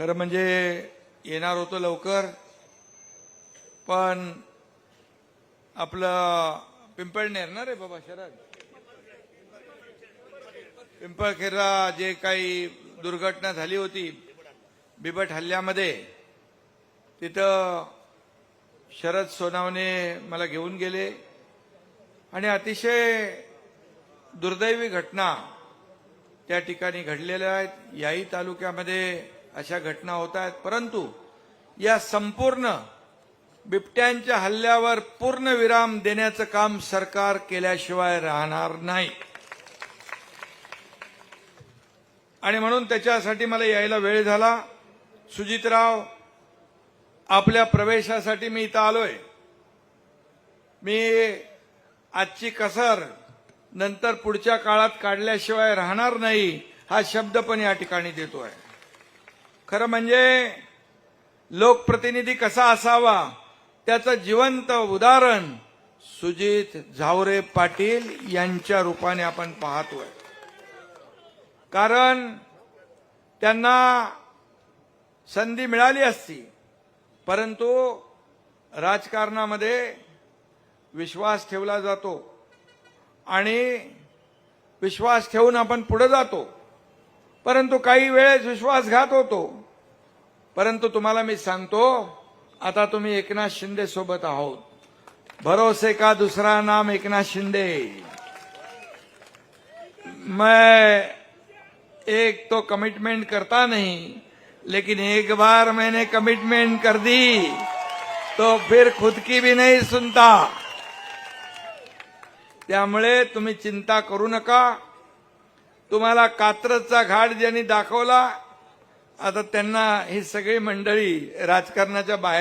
खरं म्हणजे येणार होतो लवकर पण आपलं पिंपळनेर ना रे बाबा शरद? पिंपळखेरला जे काही दुर्घटना झाली होती बिबट हल्ल्यामध्ये तिथं शरद सोनावणे मला घेऊन गेले. आणि अतिशय दुर्दैवी घटना त्या ठिकाणी घडलेल्या आहेत. याही तालुक्यामध्ये अशा घटना होत आहेत. परंतु या संपूर्ण बिबट्यांच्या हल्ल्यावर पूर्ण विराम देण्याचं काम सरकार केल्याशिवाय राहणार नाही. आणि म्हणून त्याच्यासाठी मला यायला वेळ झाला. सुजितराव आपल्या प्रवेशासाठी मी इथं आलोय. मी आजची कसर नंतर पुढच्या काळात काढल्याशिवाय राहणार नाही हा शब्द पण या ठिकाणी देतोय. खरं म्हणजे लोकप्रतिनिधी कसा असावा त्याचं जिवंत उदाहरण सुजित झावरे पाटील यांच्या रूपाने आपण पाहतोय. कारण त्यांना संधी मिळाली असती परंतु राजकारणामध्ये विश्वास ठेवला जातो आणि विश्वास ठेवून आपण पुढे जातो. परंतु काही वेळेस विश्वासघात होतो. परंतु तुम्हाला मी सांगतो आता तुम्ही एकनाथ शिंदे सोबत आहोत. भरोसे का दुसरा नाम एकनाथ शिंदे? मैं एक तो कमिटमेंट करता नहीं लेकिन एक बार मैंने कमिटमेंट कर दी तो फिर खुद की भी नहीं सुनता। त्यामुळे तुम्ही चिंता करू नका. तुम्हाला कात्रजचा घाट ज्यांनी दाखवला आता त्यांना ही सगळी मंडळी राजकारणाच्या बाहेर